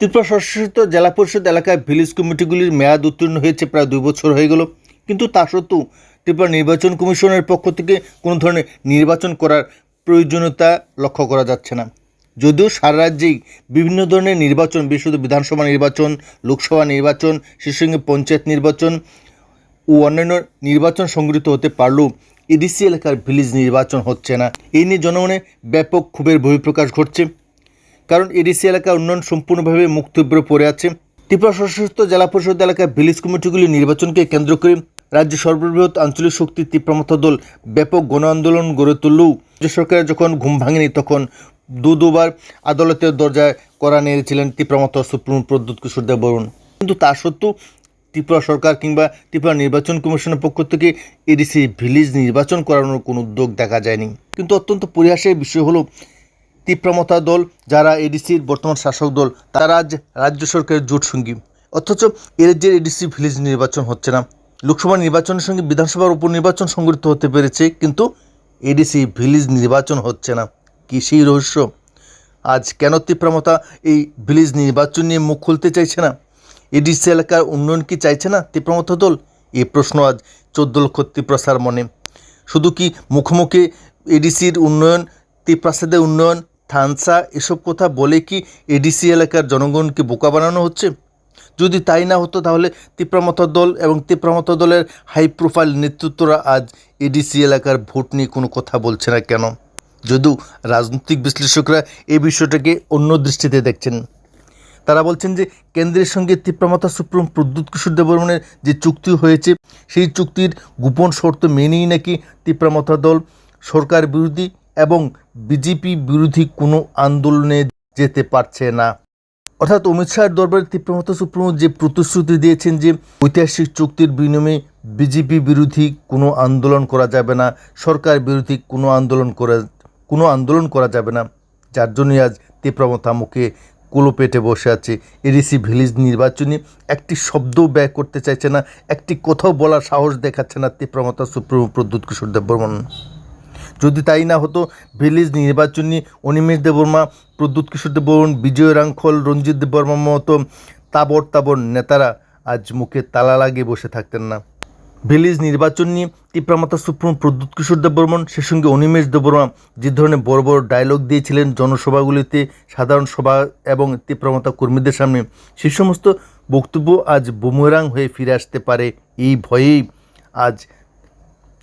ত্রিপুরা স্বশাসিত জেলা পরিষদ এলাকায় ভিলেজ কমিটিগুলির মেয়াদ উত্তীর্ণ হয়েছে প্রায় দুই বছর হয়ে গেল। কিন্তু তা সত্ত্বেও ত্রিপুরা নির্বাচন কমিশনের পক্ষ থেকে কোনো ধরনের নির্বাচন করার প্রয়োজনীয়তা লক্ষ্য করা যাচ্ছে না। যদিও সারা রাজ্যেই বিভিন্ন ধরনের নির্বাচন, বিশেষত বিধানসভা নির্বাচন, লোকসভা নির্বাচন সেই সঙ্গে পঞ্চায়েত নির্বাচন ও অন্যান্য নির্বাচন সংগঠিত হতে পারলেও এডিসি এলাকার ভিলেজ নির্বাচন হচ্ছে না। এই নিয়ে জনমনে ব্যাপক ক্ষোভের বহিঃপ্রকাশ ঘটছে। কারণ এডিসি এলাকার উন্নয়ন সম্পূর্ণভাবে মুক্তব্য পড়ে আছে। ত্রিপুরা সশস্ত্র জেলা পরিষদ এলাকায় ভিলেজ কমিটিগুলি নির্বাচনকে কেন্দ্র করে রাজ্য সর্ববৃহৎ আঞ্চলিক শক্তি তীব্রমতা দল ব্যাপক গণ আন্দোলন গড়ে তুললেও রাজ্য সরকার যখন ঘুম ভাঙেনি, তখন দু দুবার আদালতের দরজায় করা নেড়েছিলেন তীব্রমতা সুপ্রিম প্রদ্যুৎ কিশোর দেব বরুণ। কিন্তু তা সত্ত্বেও ত্রিপুরা সরকার কিংবা ত্রিপুরা নির্বাচন কমিশনের পক্ষ থেকে এডিসি ভিলেজ নির্বাচন করানোর কোনো উদ্যোগ দেখা যায়নি। কিন্তু অত্যন্ত পরিহাসের বিষয় হলো তীব্রমতা দল, যারা এডিসির বর্তমান শাসক দল, তারা আজ রাজ্য সরকারের জোট সঙ্গী অথচ এ রাজ্যের এডিসি ভিলেজ নির্বাচন হচ্ছে না। লোকসভা নির্বাচনের সঙ্গে বিধানসভার উপনির্বাচন সংগঠিত হতে পেরেছে, কিন্তু এডিসি ভিলেজ নির্বাচন হচ্ছে না। কি সেই রহস্য? আজ কেন তীব্রমতা এই ভিলেজ নির্বাচন নিয়ে মুখ খুলতে চাইছে না? এডিসি এলাকার উন্নয়ন কি চাইছে না তীব্রমতা দল? এ প্রশ্ন আজ চোদ্দ লক্ষ তীব্রসার মনে। শুধু কি মুখোমুখি এডিসির উন্নয়ন তীপ্রাসাদের উন্নয়ন থানসা এসব কথা বলে কি এডিসি এলাকার জনগণকে বোকা বানানো হচ্ছে? যদি তাই না হতো তাহলে তীব্রমত দল এবং তীব্রমত দলের হাই প্রোফাইল নেতৃত্বরা আজ এডিসি এলাকার ভোট নিয়ে কোনো কথা বলছে না কেন? যদিও রাজনৈতিক বিশ্লেষকরা এই বিষয়টাকে অন্য দৃষ্টিতে দেখছেন। তারা বলছেন যে কেন্দ্রের সঙ্গে তীব্রমতা সুপ্রিম প্রদ্যুৎ কিশোর দেববর্মনের যে চুক্তি হয়েছে, সেই চুক্তির গোপন শর্ত মেনেই নাকি তীব্রমতা দল সরকার বিরোধী এবং বিজেপি বিরোধী কোনো আন্দোলনে যেতে পারছে না। অর্থাৎ অমিত শাহের দরবারে তীব্রমতা সুপ্রিমো যে প্রতিশ্রুতি দিয়েছেন যে ঐতিহাসিক চুক্তির বিনিময়ে বিজেপি বিরোধী কোনো আন্দোলন করা যাবে না, সরকার বিরোধী কোনো আন্দোলন করা, কোনো আন্দোলন করা যাবে না, যার জন্যই আজ তীব্রমতা মুখে কুলো পেটে বসে আছে। এডিসি ভিলেজ নির্বাচনে একটি শব্দ ব্যয় করতে চাইছে না, একটি কোথাও বলার সাহস দেখাচ্ছে না তীব্রমতা সুপ্রিমো প্রদ্যুৎ কিশোর দেববর্মন। যদি তাই না হতো, ভিলেজ নির্বাচনী অনিমেষ দেববর্মা, প্রদ্যুৎ কিশোর দেববর্মন বিজয় রাঙ্খল রঞ্জিত দেববর্মার মতো তাবর তাবর নেতারা আজ মুখে তালা লাগিয়ে বসে থাকতেন না। ভিলেজ নির্বাচন নিয়ে তীব্রমাতা সুপ্রম প্রদ্যুৎ কিশোর দেববর্মন, সে সঙ্গে অনিমেষ দেববর্মা যে ধরনের বড় বড় ডায়লগ দিয়েছিলেন জনসভাগুলিতে, সাধারণ সভা এবং তীব্রমাতা কর্মীদের সামনে সেই সমস্ত বক্তব্য আজ বুমেরাং হয়ে ফিরে আসতে পারে এই ভয়েই আজ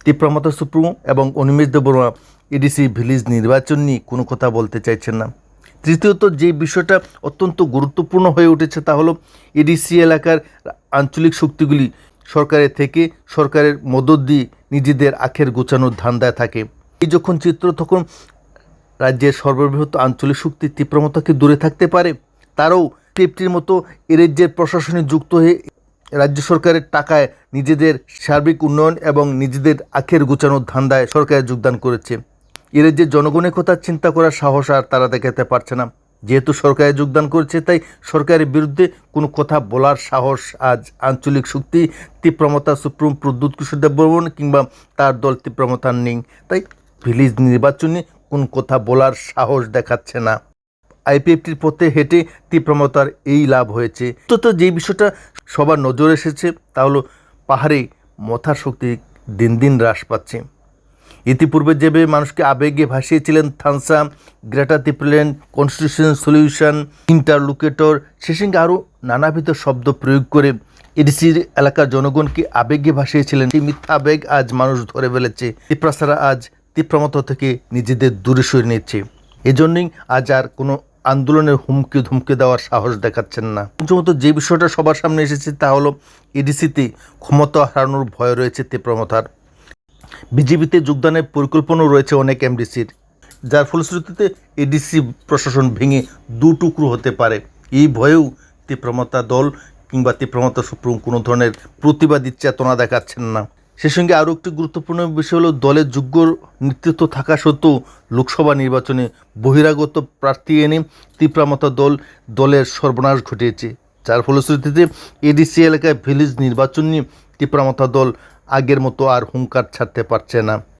তীব্রমতা সুপ্রিমো এবং অনিমেষ দেববর্মা এডিসি ভিলেজ নির্বাচন নিয়ে কোনো কথা বলতে চাইছেন না। তৃতীয়ত, যে বিষয়টা অত্যন্ত গুরুত্বপূর্ণ হয়ে উঠেছে তা হলো এডিসি এলাকার আঞ্চলিক শক্তিগুলি সরকারের থেকে সরকারের মদত দিয়ে নিজেদের আখের গোছানোর ধান্দায় থাকে। এই যখন চিত্র তখন রাজ্যের সর্ববৃহৎ আঞ্চলিক শক্তি তীব্রমতাকে দূরে থাকতে পারে, তারাও ফিফটির মতো এ রাজ্যের প্রশাসনে যুক্ত হয়ে রাজ্য সরকারের টাকায় নিজেদের সার্বিক উন্নয়ন এবং নিজেদের আখের গুছানোর ধান্দায় সরকারে যোগদান করেছে। এর যে জনগণের কথা চিন্তা করার সাহস আর তারা দেখাতে পারছে না। যেহেতু সরকারে যোগদান করেছে, তাই সরকারের বিরুদ্ধে কোনো কথা বলার সাহস আজ আঞ্চলিক শক্তি, তীব্রমতা, সুপ্রিম প্রদ্যুৎ কিশোর দেববর্মন কিংবা তার দল তীব্রমতার নেই। তাই ভিলেজ নির্বাচনে কোনো কথা বলার সাহস দেখাচ্ছে না। আইপিএফটির পথে হেঁটে তীব্রমতার এই লাভ হয়েছে। তো যে বিষয়টা সবার নজর এসেছে, তা হলো পাহাড়ে মথার শক্তি দিন দিন হ্রাস পাচ্ছে। ইতিপূর্বে যেভাবে মানুষকে আবেগে ভাসিয়েছিলেন থানসা, গ্রেটার তিপ্লেন কনস্টিটিউশন সলিউশন, ইন্টারলুকেটর সে সঙ্গে আরও নানাবিধ শব্দ প্রয়োগ করে এডিসির এলাকার জনগণকে আবেগে ভাসিয়েছিলেন। সেই মিথ্যা আবেগ আজ মানুষ ধরে ফেলেছে। তিপ্রাসারা আজ তীব্রমত থেকে নিজেদের দূরে সরিয়ে নিচ্ছে। এজন্যই আজ আর কোনো আন্দোলনের হুমকি ধুমকে দেওয়ার সাহস দেখাচ্ছেন না। পঞ্চমত যে বিষয়টা সবার সামনে এসেছে তা হলো এডিসিতে ক্ষমতা হারানোর ভয় রয়েছে তীব্রমতার। বিজেপিতে যোগদানের পরিকল্পনাও রয়েছে অনেক এমডিসির। যার ফলশ্রুতিতে এডিসি প্রশাসন ভেঙে দু টুকরো হতে পারে। এই ভয়েও তীব্রমতা দল কিংবা তীব্রমতা সুপ্রিম কোনো ধরনের প্রতিবাদী চেতনা দেখাচ্ছেন না। সে সঙ্গে আরও একটি গুরুত্বপূর্ণ বিষয় হলো, দলের যোগ্য নেতৃত্ব থাকা সত্ত্বেও লোকসভা নির্বাচনে বহিরাগত প্রার্থী এনে ত্রিপ্রামতা দল দলের সর্বনাশ ঘটিয়েছে। যার ফলশ্রুতিতে এডিসি এলাকায় ভিলেজ নির্বাচন নিয়ে তীব্রামতা দল আগের মতো আর হুঙ্কার ছাড়তে পারছে না।